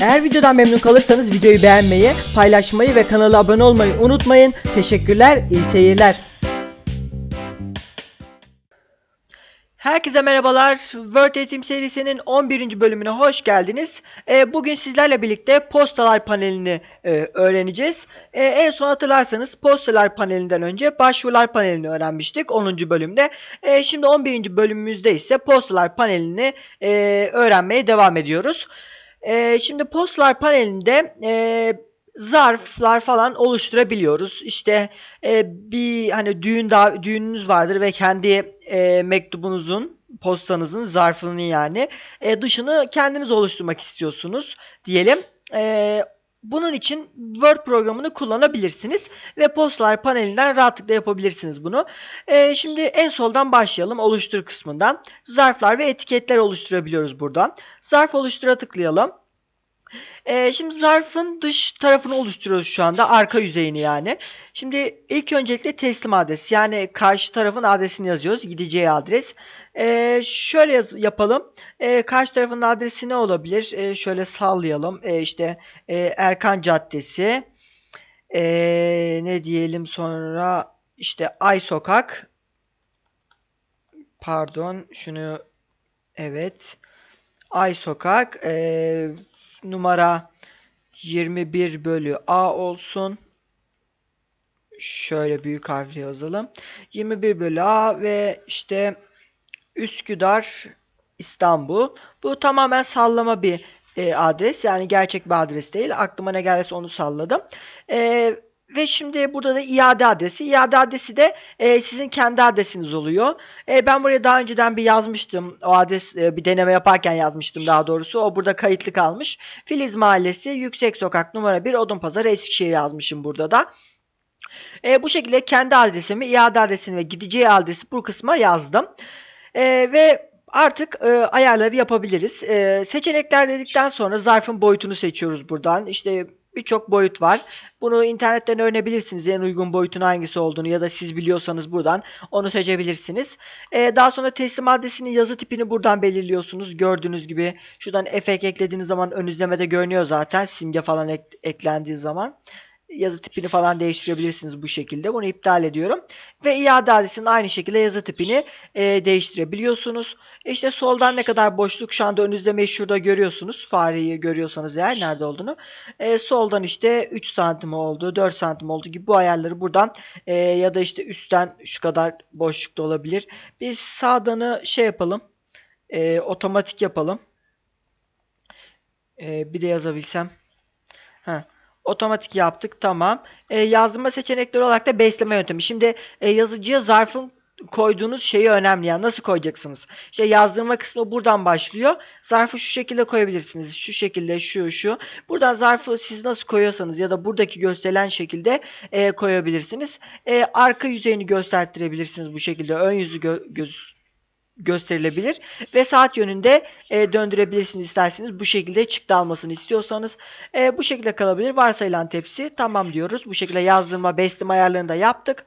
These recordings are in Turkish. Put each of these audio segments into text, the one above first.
Eğer videodan memnun kalırsanız videoyu beğenmeyi, paylaşmayı ve kanala abone olmayı unutmayın. Teşekkürler, iyi seyirler. Herkese merhabalar. Word Eğitim serisinin 11. bölümüne hoş geldiniz. Ee, bugün sizlerle birlikte postalar panelini e, öğreneceğiz. Ee, en son hatırlarsanız postalar panelinden önce başvurular panelini öğrenmiştik 10. bölümde. Ee, şimdi 11. bölümümüzde ise postalar panelini e, öğrenmeye devam ediyoruz. Ee, şimdi postalar panelinde e, zarflar falan oluşturabiliyoruz. İşte e, bir hani düğün da düğününüz vardır ve kendi e, mektubunuzun postanızın zarfının yani e, dışını kendiniz oluşturmak istiyorsunuz diyelim. E, bunun için Word programını kullanabilirsiniz ve postalar panelinden rahatlıkla yapabilirsiniz bunu. E, şimdi en soldan başlayalım oluştur kısmından. Zarflar ve etiketler oluşturabiliyoruz buradan. Zarf oluştura tıklayalım. Ee, şimdi zarfın dış tarafını oluşturuyoruz şu anda. Arka yüzeyini yani. Şimdi ilk öncelikle teslim adresi. Yani karşı tarafın adresini yazıyoruz. Gideceği adres. Ee, şöyle yaz- yapalım. Ee, karşı tarafın adresi ne olabilir? Ee, şöyle sallayalım. Ee, işte e, Erkan Caddesi. Ee, ne diyelim sonra? İşte Ay Sokak. Pardon. Şunu evet. Ay Sokak. Ee, numara 21 bölü A olsun. Şöyle büyük harfle yazalım. 21 bölü A ve işte Üsküdar İstanbul. Bu tamamen sallama bir e, adres. Yani gerçek bir adres değil. Aklıma ne gelirse onu salladım. E, ve şimdi burada da iade adresi. İade adresi de e, sizin kendi adresiniz oluyor. E, ben buraya daha önceden bir yazmıştım. O adres e, bir deneme yaparken yazmıştım daha doğrusu. O burada kayıtlı kalmış. Filiz Mahallesi, Yüksek Sokak numara 1, Odunpazarı, Eskişehir yazmışım burada da. E, bu şekilde kendi adresimi, iade adresini ve gideceği adresi bu kısma yazdım. E, ve artık e, ayarları yapabiliriz. E, seçenekler dedikten sonra zarfın boyutunu seçiyoruz buradan. İşte birçok boyut var. Bunu internetten öğrenebilirsiniz en uygun boyutun hangisi olduğunu ya da siz biliyorsanız buradan onu seçebilirsiniz. E, daha sonra teslim adresinin yazı tipini buradan belirliyorsunuz. Gördüğünüz gibi şuradan efekt eklediğiniz zaman ön izlemede görünüyor zaten simge falan ek- eklendiği zaman yazı tipini falan değiştirebilirsiniz bu şekilde. Bunu iptal ediyorum. Ve iade adresinin aynı şekilde yazı tipini e, değiştirebiliyorsunuz. İşte soldan ne kadar boşluk şu anda önünüzde meşhurda görüyorsunuz. Fareyi görüyorsanız eğer nerede olduğunu. E, soldan işte 3 santim oldu, 4 santim oldu gibi bu ayarları buradan e, ya da işte üstten şu kadar boşlukta olabilir. Biz sağdanı şey yapalım. e, otomatik yapalım. E, bir de yazabilsem. Heh. Otomatik yaptık tamam. E, yazdırma seçenekleri olarak da besleme yöntemi. Şimdi e, yazıcıya zarfın koyduğunuz şeyi önemli. Yani nasıl koyacaksınız? İşte yazdırma kısmı buradan başlıyor. Zarfı şu şekilde koyabilirsiniz. Şu şekilde şu şu. Buradan zarfı siz nasıl koyuyorsanız ya da buradaki gösterilen şekilde e, koyabilirsiniz. E, arka yüzeyini göstertirebilirsiniz bu şekilde. Ön yüzü gö- göz gösterilebilir ve saat yönünde e, döndürebilirsiniz isterseniz. Bu şekilde çıktı almasını istiyorsanız e, bu şekilde kalabilir. Varsayılan tepsi tamam diyoruz. Bu şekilde yazdırma besleme ayarlarını da yaptık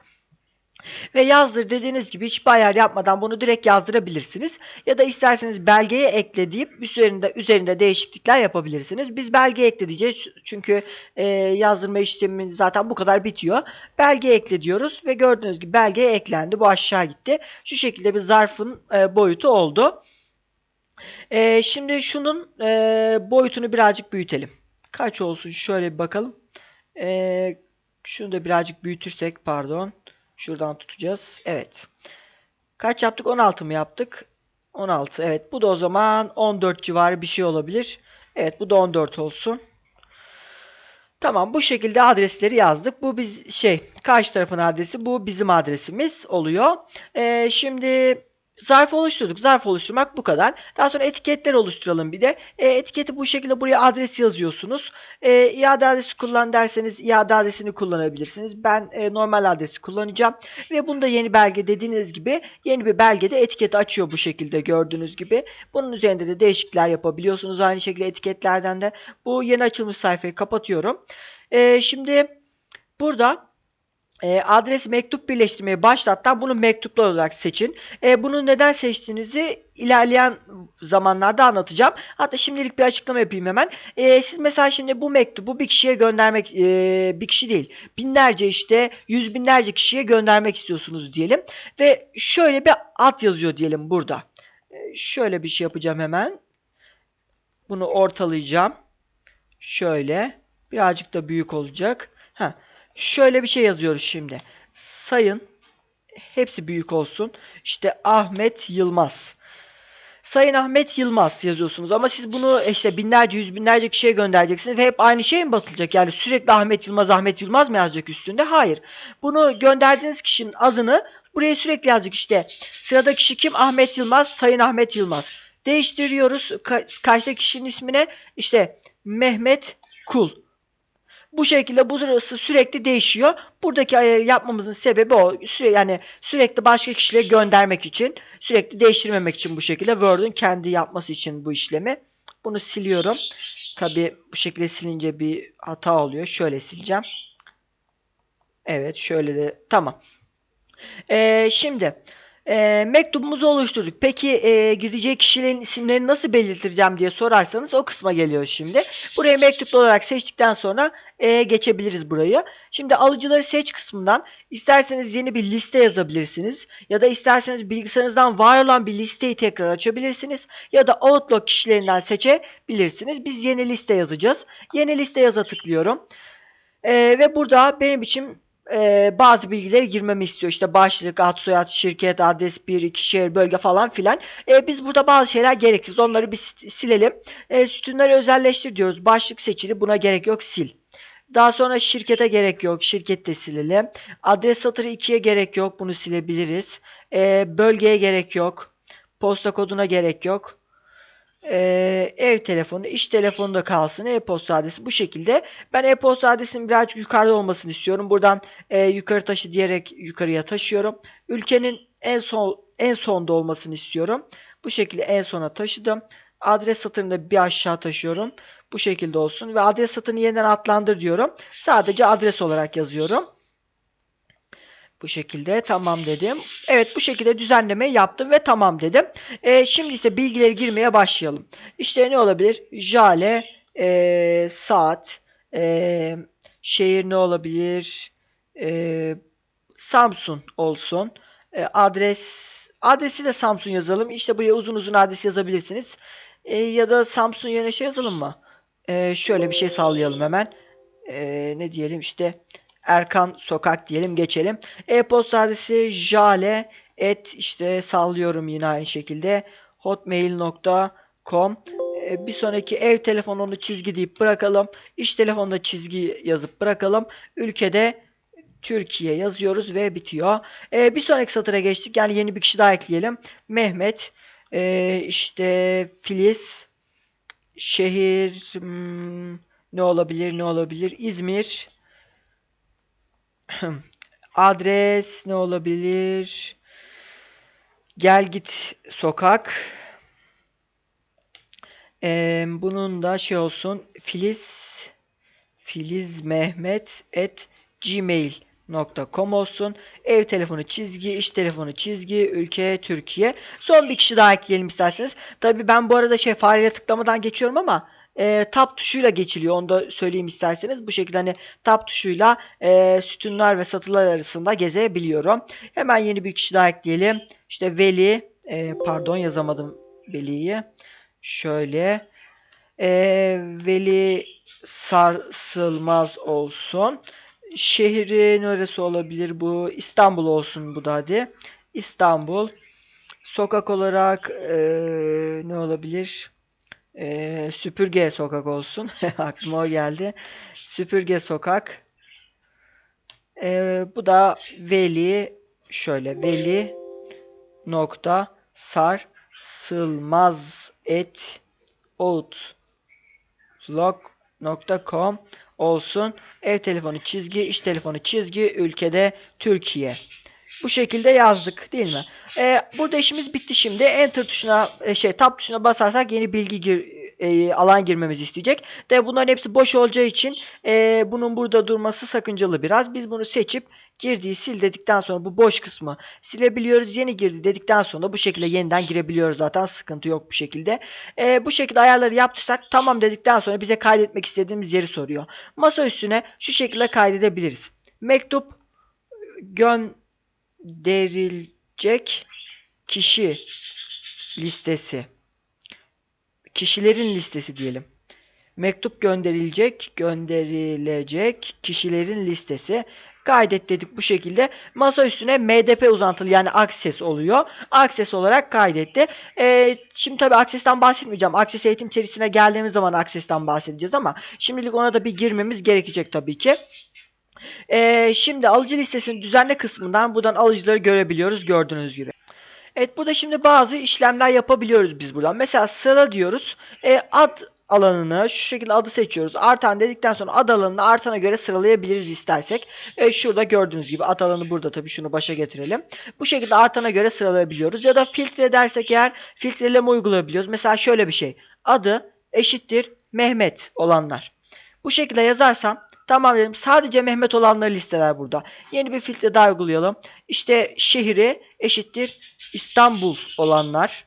ve yazdır dediğiniz gibi hiçbir ayar yapmadan bunu direkt yazdırabilirsiniz. Ya da isterseniz belgeye ekle deyip üzerinde üzerinde değişiklikler yapabilirsiniz. Biz belge ekle diyeceğiz çünkü e, yazdırma işlemi zaten bu kadar bitiyor. Belge ekle diyoruz ve gördüğünüz gibi belgeye eklendi. Bu aşağı gitti. Şu şekilde bir zarfın e, boyutu oldu. E, şimdi şunun e, boyutunu birazcık büyütelim. Kaç olsun şöyle bir bakalım. E, şunu da birazcık büyütürsek pardon. Şuradan tutacağız. Evet. Kaç yaptık? 16 mı yaptık? 16. Evet. Bu da o zaman 14 civarı bir şey olabilir. Evet. Bu da 14 olsun. Tamam. Bu şekilde adresleri yazdık. Bu biz şey karşı tarafın adresi. Bu bizim adresimiz oluyor. Ee, şimdi zarf oluşturduk. Zarf oluşturmak bu kadar. Daha sonra etiketler oluşturalım bir de. E, etiketi bu şekilde buraya adres yazıyorsunuz. E, iade adresi kullan derseniz iade adresini kullanabilirsiniz. Ben e, normal adresi kullanacağım. Ve bunu da yeni belge dediğiniz gibi yeni bir belgede etiketi açıyor bu şekilde gördüğünüz gibi. Bunun üzerinde de değişiklikler yapabiliyorsunuz. Aynı şekilde etiketlerden de bu yeni açılmış sayfayı kapatıyorum. E, şimdi burada E, adres mektup birleştirmeyi başlattan bunu mektuplar olarak seçin. E, bunu neden seçtiğinizi ilerleyen zamanlarda anlatacağım. Hatta şimdilik bir açıklama yapayım hemen. E, siz mesela şimdi bu mektubu bir kişiye göndermek, e, bir kişi değil, binlerce işte yüz binlerce kişiye göndermek istiyorsunuz diyelim. Ve şöyle bir ad yazıyor diyelim burada. E, şöyle bir şey yapacağım hemen. Bunu ortalayacağım. Şöyle. Birazcık da büyük olacak. Ha. Şöyle bir şey yazıyoruz şimdi. Sayın hepsi büyük olsun. İşte Ahmet Yılmaz. Sayın Ahmet Yılmaz yazıyorsunuz ama siz bunu işte binlerce yüz binlerce kişiye göndereceksiniz ve hep aynı şey mi basılacak? Yani sürekli Ahmet Yılmaz Ahmet Yılmaz mı yazacak üstünde? Hayır. Bunu gönderdiğiniz kişinin adını buraya sürekli yazacak işte. Sıradaki kişi kim? Ahmet Yılmaz, Sayın Ahmet Yılmaz. Değiştiriyoruz. Ka- karşıdaki kişinin ismine işte Mehmet Kul. Bu şekilde bu sırası sürekli değişiyor. Buradaki ayarı yapmamızın sebebi o. Süre, yani sürekli başka kişilere göndermek için, sürekli değiştirmemek için bu şekilde Word'un kendi yapması için bu işlemi. Bunu siliyorum. Tabi bu şekilde silince bir hata oluyor. Şöyle sileceğim. Evet şöyle de tamam. Ee, şimdi e, mektubumuzu oluşturduk. Peki e, gidecek kişilerin isimlerini nasıl belirteceğim diye sorarsanız o kısma geliyor şimdi. Burayı mektuplu olarak seçtikten sonra e, geçebiliriz burayı. Şimdi alıcıları seç kısmından isterseniz yeni bir liste yazabilirsiniz. Ya da isterseniz bilgisayarınızdan var olan bir listeyi tekrar açabilirsiniz. Ya da Outlook kişilerinden seçebilirsiniz. Biz yeni liste yazacağız. Yeni liste yaza tıklıyorum. E, ve burada benim için e, bazı bilgileri girmemi istiyor. İşte başlık, ad, soyad, şirket, adres, bir, iki şehir, bölge falan filan. E, biz burada bazı şeyler gereksiz. Onları bir sil- silelim. E, sütunları özelleştir diyoruz. Başlık seçili. Buna gerek yok. Sil. Daha sonra şirkete gerek yok. Şirket de silelim. Adres satırı 2'ye gerek yok. Bunu silebiliriz. E, bölgeye gerek yok. Posta koduna gerek yok. E, ev telefonu, iş telefonu da kalsın. E-posta adresi bu şekilde. Ben e-posta adresinin birazcık yukarıda olmasını istiyorum. Buradan e, yukarı taşı diyerek yukarıya taşıyorum. Ülkenin en son en sonda olmasını istiyorum. Bu şekilde en sona taşıdım. Adres satırını da bir aşağı taşıyorum. Bu şekilde olsun ve adres satırını yeniden adlandır diyorum. Sadece adres olarak yazıyorum. Bu şekilde tamam dedim. Evet bu şekilde düzenleme yaptım ve tamam dedim. E, şimdi ise bilgileri girmeye başlayalım. İşte ne olabilir? Jale, e, saat, e, şehir ne olabilir? E, Samsun olsun. E, adres adresi de Samsun yazalım. İşte buraya uzun uzun adres yazabilirsiniz. E, ya da Samsun yerine şey yazalım mı? E, şöyle bir şey sağlayalım hemen. E, ne diyelim işte Erkan Sokak diyelim geçelim. E-posta adresi jale et işte sallıyorum yine aynı şekilde hotmail.com E, bir sonraki ev telefonunu çizgi deyip bırakalım. İş telefonunda çizgi yazıp bırakalım. Ülkede Türkiye yazıyoruz ve bitiyor. E, bir sonraki satıra geçtik. Yani yeni bir kişi daha ekleyelim. Mehmet e, işte Filiz şehir hmm, ne olabilir ne olabilir İzmir Adres ne olabilir? Gel git sokak. Ee, bunun da şey olsun. Filiz Filiz Mehmet et gmail.com olsun. Ev telefonu çizgi, iş telefonu çizgi, ülke Türkiye. Son bir kişi daha ekleyelim isterseniz. Tabii ben bu arada şey fareyle tıklamadan geçiyorum ama e, tab tuşuyla geçiliyor. Onu da söyleyeyim isterseniz. Bu şekilde hani tab tuşuyla e, sütunlar ve satılar arasında gezebiliyorum. Hemen yeni bir kişi daha ekleyelim. İşte Veli, e, pardon yazamadım Veli'yi. Şöyle e, Veli Sarsılmaz olsun. Şehri neresi olabilir bu? İstanbul olsun bu da hadi. İstanbul. Sokak olarak e, ne olabilir? Ee, Süpürge Sokak olsun. Aklıma o geldi. Süpürge Sokak. Ee, bu da Veli şöyle Veli nokta sar sılmaz et outlook.com olsun. Ev telefonu çizgi, iş telefonu çizgi, ülkede Türkiye. Bu şekilde yazdık değil mi? Ee, burada işimiz bitti şimdi. Enter tuşuna e, şey tab tuşuna basarsak yeni bilgi gir e, alan girmemizi isteyecek. De bunların hepsi boş olacağı için e, bunun burada durması sakıncalı biraz. Biz bunu seçip girdiği sil dedikten sonra bu boş kısmı silebiliyoruz. Yeni girdi dedikten sonra bu şekilde yeniden girebiliyoruz zaten. Sıkıntı yok bu şekilde. E, bu şekilde ayarları yaptıysak tamam dedikten sonra bize kaydetmek istediğimiz yeri soruyor. Masa üstüne şu şekilde kaydedebiliriz. Mektup gönderilecek kişi listesi. Kişilerin listesi diyelim. Mektup gönderilecek, gönderilecek kişilerin listesi. Kaydet dedik bu şekilde. Masa üstüne MDP uzantılı yani Access oluyor. Access olarak kaydetti. Ee, şimdi tabii Access'ten bahsetmeyeceğim. Access eğitim serisine geldiğimiz zaman Access'ten bahsedeceğiz ama şimdilik ona da bir girmemiz gerekecek tabii ki. Ee, şimdi alıcı listesinin düzenle kısmından buradan alıcıları görebiliyoruz gördüğünüz gibi. Evet burada şimdi bazı işlemler yapabiliyoruz biz buradan. Mesela sıra diyoruz. E, ad alanını şu şekilde adı seçiyoruz. Artan dedikten sonra ad alanını artana göre sıralayabiliriz istersek. E, şurada gördüğünüz gibi ad alanı burada tabii şunu başa getirelim. Bu şekilde artana göre sıralayabiliyoruz. Ya da filtre dersek eğer filtreleme uygulayabiliyoruz. Mesela şöyle bir şey. Adı eşittir Mehmet olanlar. Bu şekilde yazarsam tamam dedim. Sadece Mehmet olanları listeler burada. Yeni bir filtre daha uygulayalım. İşte şehri eşittir İstanbul olanlar.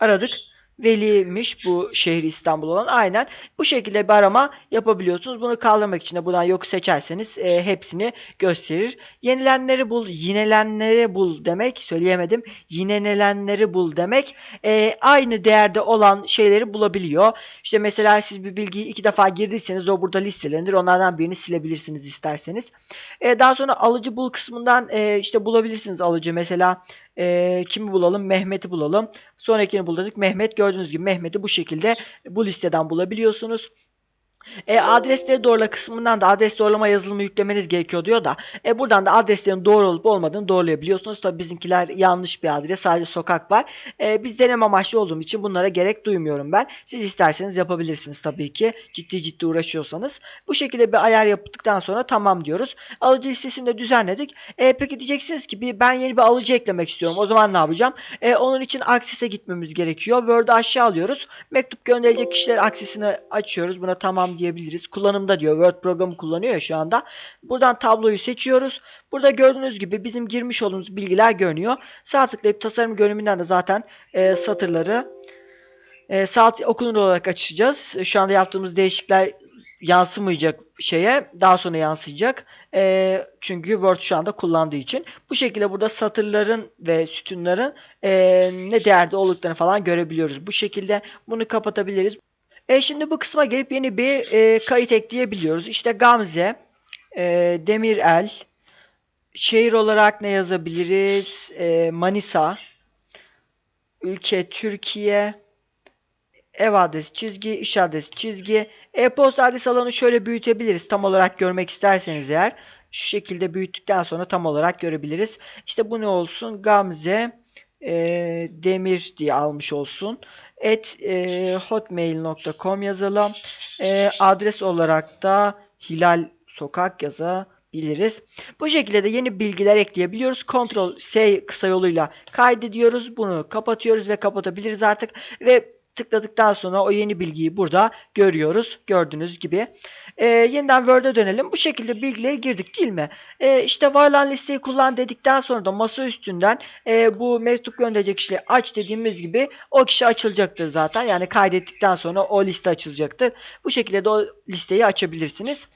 Aradık. Veli'ymiş bu şehri İstanbul olan. Aynen. Bu şekilde bir arama yapabiliyorsunuz. Bunu kaldırmak için de buradan yok seçerseniz e, hepsini gösterir. Yenilenleri bul, yinelenleri bul demek. Söyleyemedim. Yinelenleri bul demek. E, aynı değerde olan şeyleri bulabiliyor. İşte mesela siz bir bilgiyi iki defa girdiyseniz o burada listelenir. Onlardan birini silebilirsiniz isterseniz. E, daha sonra alıcı bul kısmından e, işte bulabilirsiniz alıcı. Mesela e, kimi bulalım? Mehmet'i bulalım. Sonrakini bulduk. Mehmet gördüğünüz gibi Mehmet'i bu şekilde bu listeden bulabiliyorsunuz. E, adresleri doğrula kısmından da adres doğrulama yazılımı yüklemeniz gerekiyor diyor da e, buradan da adreslerin doğru olup olmadığını doğrulayabiliyorsunuz. Tabi bizimkiler yanlış bir adres sadece sokak var. E, biz deneme amaçlı olduğum için bunlara gerek duymuyorum ben. Siz isterseniz yapabilirsiniz tabii ki ciddi ciddi uğraşıyorsanız. Bu şekilde bir ayar yaptıktan sonra tamam diyoruz. Alıcı listesini de düzenledik. E, peki diyeceksiniz ki bir, ben yeni bir alıcı eklemek istiyorum. O zaman ne yapacağım? E, onun için Aksis'e gitmemiz gerekiyor. Word'u aşağı alıyoruz. Mektup gönderilecek kişiler Aksis'ini açıyoruz. Buna tamam diyebiliriz. Kullanımda diyor. Word programı kullanıyor ya şu anda. Buradan tabloyu seçiyoruz. Burada gördüğünüz gibi bizim girmiş olduğumuz bilgiler görünüyor. Sağ tıklayıp tasarım görünümünden de zaten e, satırları e, saat okunur olarak açacağız. Şu anda yaptığımız değişiklikler yansımayacak şeye daha sonra yansıyacak. E, çünkü Word şu anda kullandığı için. Bu şekilde burada satırların ve sütunların e, ne değerde olduklarını falan görebiliyoruz. Bu şekilde bunu kapatabiliriz. E şimdi bu kısma gelip yeni bir e, kayıt ekleyebiliyoruz. İşte Gamze, e, Demirel, şehir olarak ne yazabiliriz? E, Manisa, ülke Türkiye, ev adresi çizgi, iş adresi çizgi, e-posta adresi alanı şöyle büyütebiliriz tam olarak görmek isterseniz eğer. Şu şekilde büyüttükten sonra tam olarak görebiliriz. İşte bu ne olsun? Gamze e, Demir diye almış olsun at e, hotmail.com yazalım. E, adres olarak da Hilal Sokak yazabiliriz. Bu şekilde de yeni bilgiler ekleyebiliyoruz. Ctrl S kısa yoluyla kaydediyoruz. Bunu kapatıyoruz ve kapatabiliriz artık. Ve tıkladıktan sonra o yeni bilgiyi burada görüyoruz. Gördüğünüz gibi. Ee, yeniden Word'e dönelim. Bu şekilde bilgileri girdik değil mi? Ee, işte varlan listeyi kullan dedikten sonra da masa üstünden e, bu mektup gönderecek kişiyi aç dediğimiz gibi o kişi açılacaktır zaten. Yani kaydettikten sonra o liste açılacaktır. Bu şekilde de o listeyi açabilirsiniz.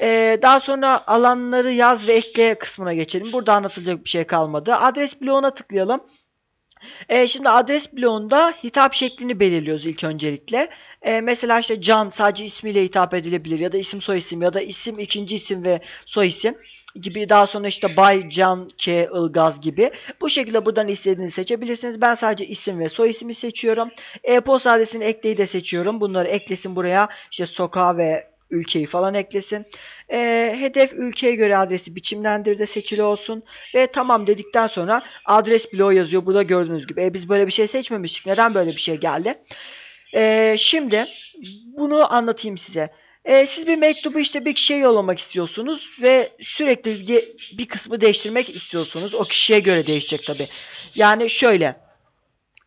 Ee, daha sonra alanları yaz ve ekle kısmına geçelim. Burada anlatılacak bir şey kalmadı. Adres bloğuna tıklayalım. E, şimdi adres bloğunda hitap şeklini belirliyoruz ilk öncelikle. E, mesela işte Can sadece ismiyle hitap edilebilir ya da isim soy isim ya da isim ikinci isim ve soy isim gibi daha sonra işte Bay Can K Ilgaz gibi. Bu şekilde buradan istediğinizi seçebilirsiniz. Ben sadece isim ve soy ismi seçiyorum. E-posta adresini ekleyi de seçiyorum. Bunları eklesin buraya. İşte sokağı ve ülkeyi falan eklesin. E, hedef ülkeye göre adresi biçimlendir de seçili olsun. Ve tamam dedikten sonra adres bloğu yazıyor. Burada gördüğünüz gibi. E, biz böyle bir şey seçmemiştik. Neden böyle bir şey geldi? E, şimdi bunu anlatayım size. E, siz bir mektubu işte bir kişiye yollamak istiyorsunuz ve sürekli bir kısmı değiştirmek istiyorsunuz. O kişiye göre değişecek tabi. Yani şöyle.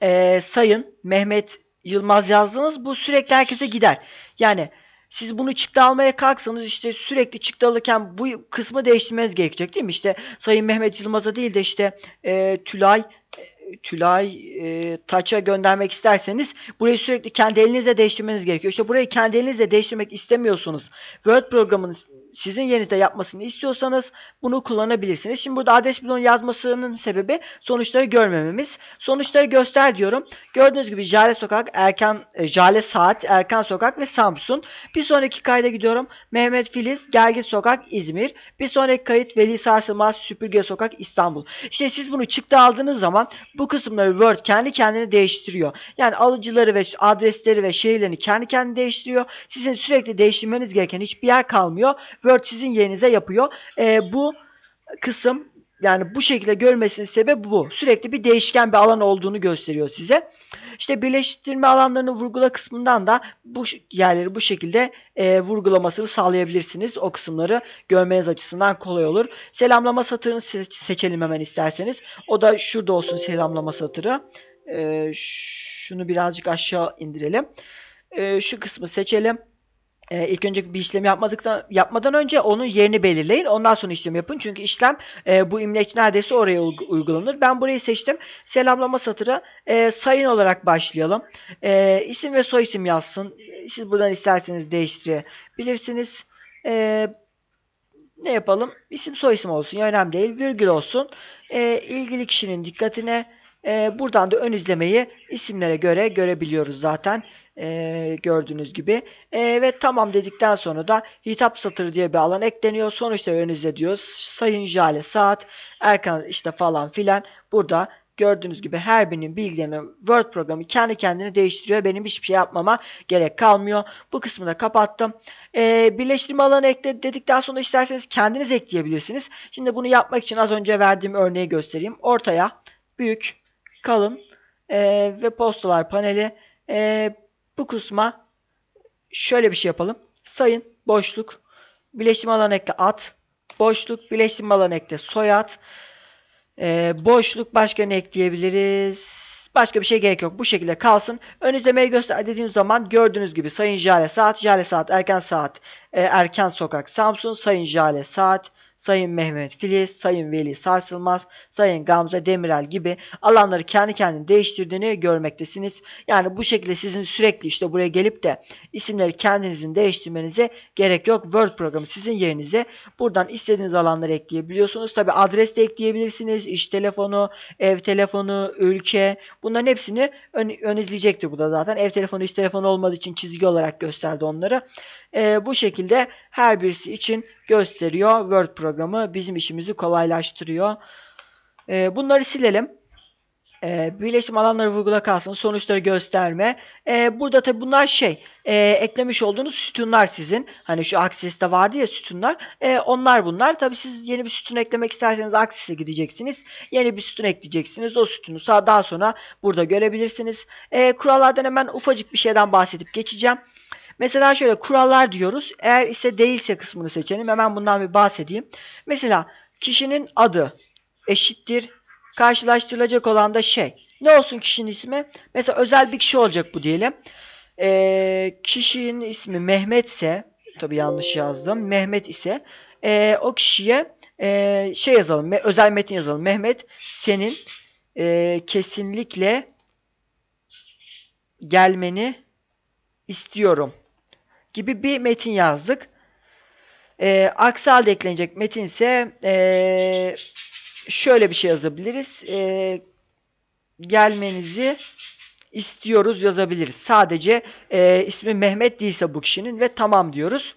E, sayın Mehmet Yılmaz yazdınız. Bu sürekli herkese gider. Yani siz bunu çıktı almaya kalksanız işte sürekli çıktı alırken bu kısmı değiştirmeniz gerekecek değil mi? İşte Sayın Mehmet Yılmaz'a değil de işte e, Tülay e, Tülay e, Taç'a göndermek isterseniz burayı sürekli kendi elinizle değiştirmeniz gerekiyor. İşte burayı kendi elinizle değiştirmek istemiyorsunuz. Word programını sizin yerinizde yapmasını istiyorsanız bunu kullanabilirsiniz. Şimdi burada adres bloğun yazmasının sebebi sonuçları görmememiz. Sonuçları göster diyorum. Gördüğünüz gibi Jale Sokak, Erkan, e, Jale Saat, Erkan Sokak ve Samsun. Bir sonraki kayda gidiyorum. Mehmet Filiz, Gergin Sokak, İzmir. Bir sonraki kayıt Veli Sarsılmaz, Süpürge Sokak, İstanbul. İşte siz bunu çıktı aldığınız zaman bu kısımları Word kendi kendine değiştiriyor. Yani alıcıları ve adresleri ve şehirlerini kendi kendine değiştiriyor. Sizin sürekli değiştirmeniz gereken hiçbir yer kalmıyor. Word sizin yerinize yapıyor. Ee, bu kısım yani bu şekilde görmesinin sebebi bu. Sürekli bir değişken bir alan olduğunu gösteriyor size. İşte birleştirme alanlarını vurgula kısmından da bu yerleri bu şekilde e, vurgulamasını sağlayabilirsiniz. O kısımları görmeniz açısından kolay olur. Selamlama satırını se- seçelim hemen isterseniz. O da şurada olsun selamlama satırı. E, şunu birazcık aşağı indirelim. E, şu kısmı seçelim. Ee, ilk önce bir işlem yapmadıktan yapmadan önce onun yerini belirleyin. Ondan sonra işlem yapın. Çünkü işlem e, bu imleç neredeyse oraya uyg- uygulanır. Ben burayı seçtim. Selamlama satırı e, sayın olarak başlayalım. E, isim ve soy isim yazsın. Siz buradan isterseniz değiştirebilirsiniz. E, ne yapalım? İsim soy isim olsun. Ya önemli değil. Virgül olsun. E, ilgili kişinin dikkatine e, buradan da ön izlemeyi isimlere göre görebiliyoruz zaten. E, gördüğünüz gibi. E, ve tamam dedikten sonra da hitap satırı diye bir alan ekleniyor. Sonuçta ön izle diyoruz. Sayın Jale Saat, Erkan işte falan filan. Burada gördüğünüz gibi her birinin bilgilerini Word programı kendi kendine değiştiriyor. Benim hiçbir şey yapmama gerek kalmıyor. Bu kısmı da kapattım. Ee, birleştirme alanı ekle dedikten sonra isterseniz kendiniz ekleyebilirsiniz. Şimdi bunu yapmak için az önce verdiğim örneği göstereyim. Ortaya büyük, kalın e, ve postalar paneli. E, bu kısma şöyle bir şey yapalım. Sayın, boşluk, birleştirme alanı ekle at, boşluk, birleştirme alanı ekle soyad, ee, boşluk başka ne ekleyebiliriz? Başka bir şey gerek yok. Bu şekilde kalsın. Ön izlemeyi göster dediğim zaman gördüğünüz gibi Sayın Jale Saat, Jale Saat, Erken Saat, e, Erken Sokak, Samsun, Sayın Jale Saat, Sayın Mehmet Filiz, Sayın Veli Sarsılmaz, Sayın Gamze Demirel gibi alanları kendi kendine değiştirdiğini görmektesiniz. Yani bu şekilde sizin sürekli işte buraya gelip de isimleri kendinizin değiştirmenize gerek yok. Word programı sizin yerinize buradan istediğiniz alanları ekleyebiliyorsunuz. Tabi adres de ekleyebilirsiniz. İş telefonu, ev telefonu, ülke bunların hepsini ön, ön izleyecektir burada zaten. Ev telefonu, iş telefonu olmadığı için çizgi olarak gösterdi onları. Ee, bu şekilde her birisi için gösteriyor. Word programı bizim işimizi kolaylaştırıyor. Ee, bunları silelim. Ee, birleşim alanları vurgula kalsın. Sonuçları gösterme. Ee, burada tabi bunlar şey e, eklemiş olduğunuz sütunlar sizin. Hani şu Aksis'te vardı ya sütunlar. E, onlar bunlar. Tabi siz yeni bir sütun eklemek isterseniz Aksis'e gideceksiniz. Yeni bir sütun ekleyeceksiniz. O sütunu daha sonra burada görebilirsiniz. E, kurallardan hemen ufacık bir şeyden bahsedip geçeceğim. Mesela şöyle kurallar diyoruz. Eğer ise değilse kısmını seçelim. Hemen bundan bir bahsedeyim. Mesela kişinin adı eşittir. Karşılaştırılacak olan da şey. Ne olsun kişinin ismi? Mesela özel bir kişi olacak bu diyelim. Ee, kişinin ismi Mehmet ise tabi yanlış yazdım. Mehmet ise e, o kişiye e, şey yazalım. Özel metin yazalım. Mehmet senin e, kesinlikle gelmeni istiyorum gibi bir metin yazdık. E, aksi eklenecek metin ise e, şöyle bir şey yazabiliriz. E, gelmenizi istiyoruz yazabiliriz. Sadece e, ismi Mehmet değilse bu kişinin ve tamam diyoruz.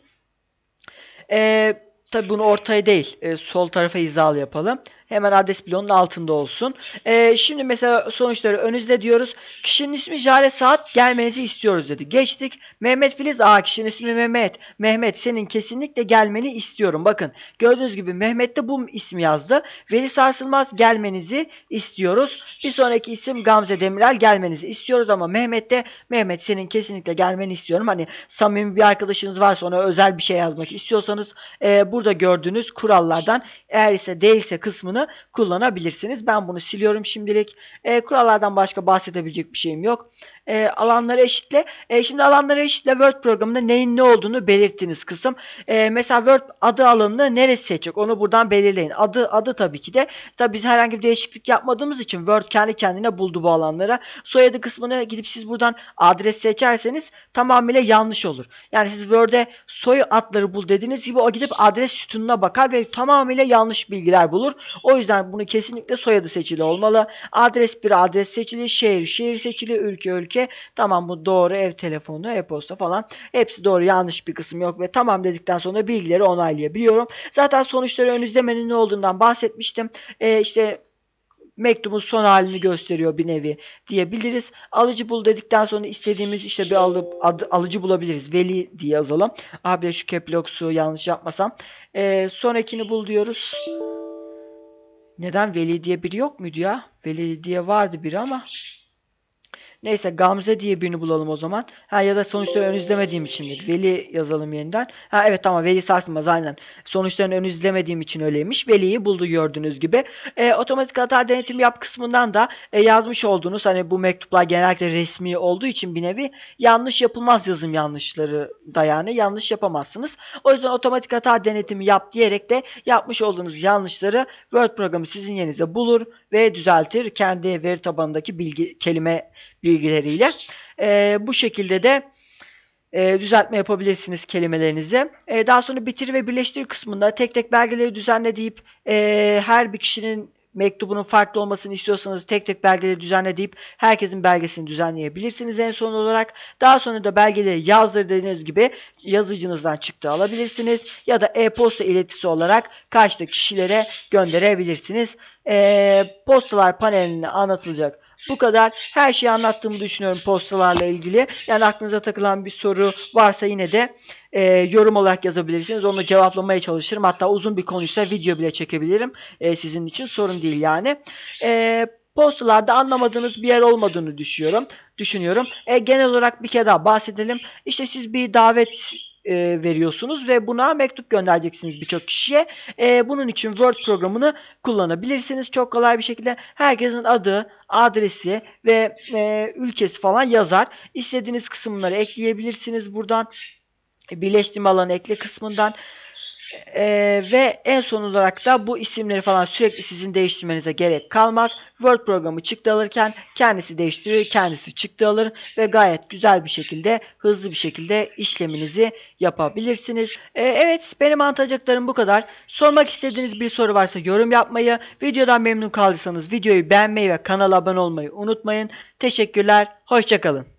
E, Tabi bunu ortaya değil e, sol tarafa hizalı yapalım. Hemen adres bloğunun altında olsun. E, şimdi mesela sonuçları önünüzde diyoruz. Kişinin ismi Jale Saat gelmenizi istiyoruz dedi. Geçtik. Mehmet Filiz A kişinin ismi Mehmet. Mehmet senin kesinlikle gelmeni istiyorum. Bakın gördüğünüz gibi Mehmet de bu ismi yazdı. Veli Sarsılmaz gelmenizi istiyoruz. Bir sonraki isim Gamze Demirel gelmenizi istiyoruz ama Mehmet de Mehmet senin kesinlikle gelmeni istiyorum. Hani samimi bir arkadaşınız varsa ona özel bir şey yazmak istiyorsanız e, burada gördüğünüz kurallardan eğer ise değilse kısmını kullanabilirsiniz. Ben bunu siliyorum şimdilik. E, kurallardan başka bahsedebilecek bir şeyim yok. E, alanları eşitle. E, şimdi alanları eşitle Word programında neyin ne olduğunu belirttiğiniz kısım. E, mesela Word adı alanını neresi seçecek onu buradan belirleyin. Adı adı tabii ki de. Tabii biz herhangi bir değişiklik yapmadığımız için Word kendi kendine buldu bu alanlara. Soyadı kısmını gidip siz buradan adres seçerseniz tamamıyla yanlış olur. Yani siz Word'e soy adları bul dediğiniz gibi o gidip adres sütununa bakar ve tamamıyla yanlış bilgiler bulur. O yüzden bunu kesinlikle soyadı seçili olmalı. Adres bir adres seçili, şehir şehir seçili, ülke ülke. Tamam bu doğru ev telefonu, e-posta falan. Hepsi doğru yanlış bir kısım yok ve tamam dedikten sonra bilgileri onaylayabiliyorum. Zaten sonuçları ön izlemenin ne olduğundan bahsetmiştim. Ee, işte mektubun son halini gösteriyor bir nevi diyebiliriz. Alıcı bul dedikten sonra istediğimiz işte bir alıp adı, alıcı bulabiliriz. Veli diye yazalım. Abi şu caplox'u yanlış yapmasam. Ee, sonrakini bul diyoruz. Neden Veli diye biri yok muydu ya? Veli diye vardı biri ama. Neyse Gamze diye birini bulalım o zaman. Ha ya da sonuçları ön izlemediğim içindir. Veli yazalım yeniden. Ha evet tamam Veli sarsılmaz aynen. Sonuçlarını ön izlemediğim için öyleymiş. Veli'yi buldu gördüğünüz gibi. E, otomatik hata denetim yap kısmından da e, yazmış olduğunuz hani bu mektuplar genellikle resmi olduğu için bir nevi yanlış yapılmaz yazım yanlışları da yani yanlış yapamazsınız. O yüzden otomatik hata denetimi yap diyerek de yapmış olduğunuz yanlışları Word programı sizin yerinize bulur ve düzeltir. Kendi veri tabanındaki bilgi kelime bilgileriyle. E, bu şekilde de e, düzeltme yapabilirsiniz kelimelerinizi. E, daha sonra bitir ve birleştir kısmında tek tek belgeleri düzenle deyip e, her bir kişinin mektubunun farklı olmasını istiyorsanız tek tek belgeleri düzenle deyip herkesin belgesini düzenleyebilirsiniz en son olarak. Daha sonra da belgeleri yazdır dediğiniz gibi yazıcınızdan çıktı alabilirsiniz. Ya da e-posta iletisi olarak karşıdaki kişilere gönderebilirsiniz. E, postalar panelinde anlatılacak bu kadar. Her şeyi anlattığımı düşünüyorum postalarla ilgili. Yani aklınıza takılan bir soru varsa yine de e, yorum olarak yazabilirsiniz. Onu cevaplamaya çalışırım. Hatta uzun bir konuysa video bile çekebilirim. E, sizin için sorun değil yani. E, postalarda anlamadığınız bir yer olmadığını düşünüyorum. Düşünüyorum. E, genel olarak bir kere daha bahsedelim. İşte siz bir davet e, veriyorsunuz ve buna mektup göndereceksiniz birçok kişiye. E, bunun için Word programını kullanabilirsiniz çok kolay bir şekilde. Herkesin adı, adresi ve e, ülkesi falan yazar. İstediğiniz kısımları ekleyebilirsiniz buradan. Birleştirme alanı ekle kısmından. Ee, ve en son olarak da bu isimleri falan sürekli sizin değiştirmenize gerek kalmaz. Word programı çıktı alırken kendisi değiştirir, kendisi çıktı alır ve gayet güzel bir şekilde, hızlı bir şekilde işleminizi yapabilirsiniz. Ee, evet, benim anlatacaklarım bu kadar. Sormak istediğiniz bir soru varsa yorum yapmayı, videodan memnun kaldıysanız videoyu beğenmeyi ve kanala abone olmayı unutmayın. Teşekkürler, hoşçakalın.